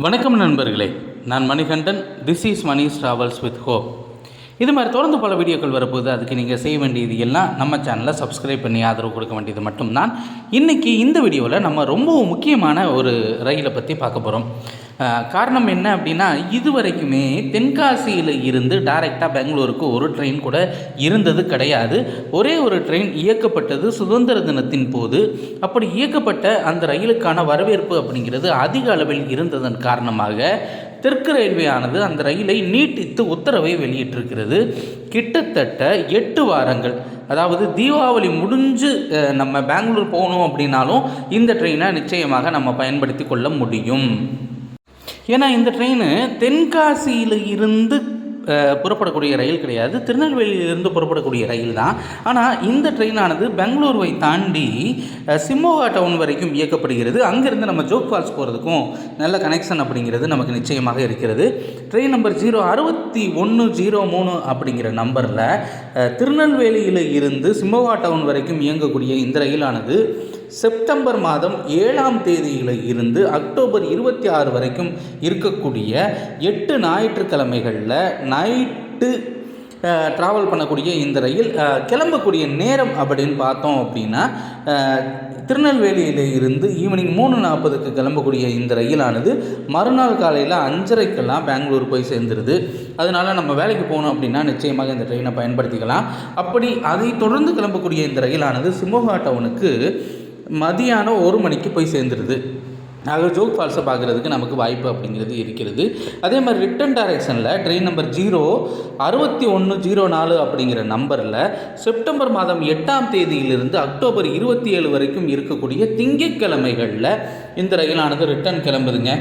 வணக்கம் நண்பர்களே. நான் Manikandan. This is Mani travels with hope இது மாதிரி தொடர்ந்து பல வீடியோக்கள் வரப்போகுது. அதுக்கு நீங்கள் செய்ய வேண்டியது எல்லாம் நம்ம சேனலை சப்ஸ்கிரைப் பண்ணி ஆதரவு கொடுக்க வேண்டியது மட்டும்தான். இன்றைக்கி இந்த வீடியோவில் நம்ம ரொம்ப முக்கியமான ஒரு ரயிலை பற்றி பார்க்க போகிறோம் காரணம் என்ன அப்படின்னா இது வரைக்குமே தென்காசியில் இருந்து டைரெக்டாக பெங்களூருக்கு ஒரு ட்ரெயின் கூட இருந்தது கிடையாது. ஒரே ஒரு ட்ரெயின் இயக்கப்பட்டது சுதந்திர தினத்தின் போது. அப்படி இயக்கப்பட்ட அந்த ரயிலுக்கான வரவேற்பு அப்படிங்கிறது அதிக அளவில் இருந்ததன் காரணமாக தெற்கு ரயில்வேயானது அந்த ரயிலை நீட்டித்து உத்தரவை வெளியிட்டிருக்கிறது. கிட்டத்தட்ட எட்டு வாரங்கள். அதாவது தீபாவளி முடிஞ்சு நம்ம பெங்களூர் போகணும் அப்படின்னாலும் இந்த ட்ரெயினை நிச்சயமாக நம்ம பயன்படுத்தி கொள்ள முடியும். ஏன்னா இந்த ட்ரெயின் தென்காசியில் இருந்து புறப்படக்கூடிய ரயில் கிடையாது. திருநெல்வேலியிலிருந்து புறப்படக்கூடிய ரயில் தான். ஆனால் இந்த ட்ரெயினானது பெங்களூருவை தாண்டி சிம்மோகா டவுன் வரைக்கும் இயக்கப்படுகிறது. அங்கேருந்து நம்ம ஜோக் ஃபால்ஸ் போகிறதுக்கும் நல்ல கனெக்ஷன் அப்படிங்கிறது நமக்கு நிச்சயமாக இருக்கிறது. ட்ரெயின் நம்பர் ஜீரோ அறுபத்தி ஒன்று ஜீரோ மூணு அப்படிங்கிற நம்பரில் திருநெல்வேலியில் இருந்து சிம்மோகா டவுன் வரைக்கும் இயங்கக்கூடிய இந்த ரயிலானது செப்டம்பர் மாதம் ஏழாம் தேதியில் இருந்து அக்டோபர் இருபத்தி ஆறு வரைக்கும் இருக்கக்கூடிய எட்டு ஞாயிற்றுக்கிழமைகளில் நைட்டு ட்ராவல் பண்ணக்கூடிய இந்த ரயில் கிளம்பக்கூடிய நேரம் அப்படின்னு பார்த்தோம் அப்படின்னா திருநெல்வேலியில் இருந்து ஈவினிங் மூணு நாற்பதுக்கு கிளம்பக்கூடிய இந்த ரயிலானது மறுநாள் காலையில் அஞ்சரைக்கெல்லாம் பெங்களூர் போய் சேர்ந்துருது. அதனால் நம்ம வேலைக்கு போகணும் அப்படின்னா நிச்சயமாக இந்த ட்ரெயினை பயன்படுத்திக்கலாம். அப்படி அதை தொடர்ந்து கிளம்பக்கூடிய இந்த ரயிலானது சிம்மோகா டவுனுக்கு மதியானம் ஒரு மணிக்கு போய் சேர்ந்துருது. ஆக ஜோக் ஃபால்ஸை பார்க்குறதுக்கு நமக்கு வாய்ப்பு அப்படிங்கிறது இருக்கிறது. அதே மாதிரி ரிட்டன் டைரக்ஷனில் ட்ரெயின் நம்பர் ஜீரோ அறுபத்தி ஒன்று ஜீரோ நாலு அப்படிங்கிற நம்பரில் செப்டம்பர் மாதம் எட்டாம் தேதியிலிருந்து அக்டோபர் இருபத்தி ஏழு வரைக்கும் இருக்கக்கூடிய திங்கட்கிழமைகளில் இந்த ரயிலானது ரிட்டன் கிளம்புதுங்க.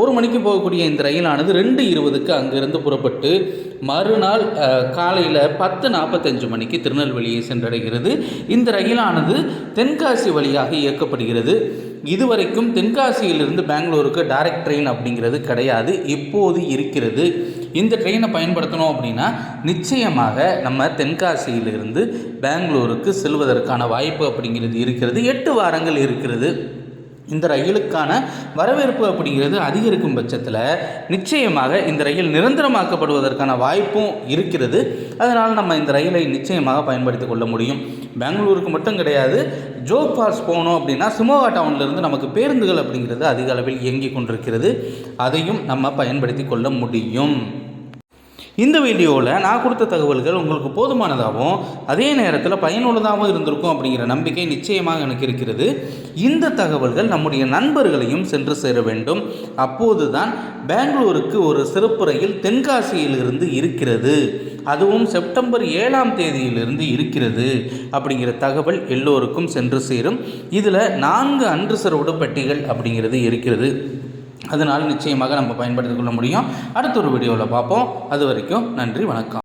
ஒரு மணிக்கு போகக்கூடிய இந்த ரயிலானது ரெண்டு இருபதுக்கு அங்கிருந்து புறப்பட்டு மறுநாள் காலையில் பத்து நாற்பத்தஞ்சு மணிக்கு திருநெல்வேலியை சென்றடைகிறது. இந்த ரயிலானது தென்காசி வழியாக இயக்கப்படுகிறது. இதுவரைக்கும் தென்காசியிலிருந்து பெங்களூருக்கு டைரக்ட் ட்ரெயின் அப்படிங்கிறது கிடையாது. இப்போது இருக்கிறது? இந்த ட்ரெயினை பயன்படுத்தணும் அப்படின்னா நிச்சயமாக நம்ம தென்காசியிலிருந்து பெங்களூருக்கு செல்வதற்கான வாய்ப்பு அப்படிங்கிறது இருக்கிறது. எட்டு வாரங்கள் இருக்கிறது. இந்த ரயிலுக்கான வரவேற்பு அப்படிங்கிறது அதிகரிக்கும் பட்சத்தில் நிச்சயமாக இந்த ரயில் நிரந்தரமாக்கப்படுவதற்கான வாய்ப்பும் இருக்கிறது. அதனால் நம்ம இந்த ரயிலை நிச்சயமாக பயன்படுத்தி கொள்ள முடியும். பெங்களூருக்கு மட்டும் கிடையாது. ஜோக் ஃபால்ஸ் போகணும் அப்படின்னா சிமோகா டவுன்லேருந்து நமக்கு பேருந்துகள் அப்படிங்கிறது அதிக அளவில் இயங்கி கொண்டிருக்கிறது. அதையும் நம்ம பயன்படுத்தி கொள்ள முடியும். இந்த வீடியோவில் நான் கொடுத்த தகவல்கள் உங்களுக்கு போதுமானதாகவும் அதே நேரத்தில் பயனுள்ளதாகவும் இருந்திருக்கும் அப்படிங்கிற நம்பிக்கை நிச்சயமாக எனக்கு இருக்கிறது. இந்த தகவல்கள் நம்முடைய நண்பர்களையும் சென்று சேர வேண்டும். அப்போது தான் பெங்களூருக்கு ஒரு சிறப்பு ரயில் தென்காசியிலிருந்து இருக்கிறது. அதுவும் செப்டம்பர் ஏழாம் தேதியிலிருந்து இருக்கிறது அப்படிங்கிற தகவல் எல்லோருக்கும் சென்று சேரும். இதில் நான்கு அன்ரிசர்வ்டு பெட்டிகள் அப்படிங்கிறது இருக்கிறது. அதனால் நிச்சயமாக நம்ம பயன்படுத்திக் கொள்ள முடியும். அடுத்த ஒரு வீடியோவில் பார்ப்போம். அது வரைக்கும் நன்றி வணக்கம்.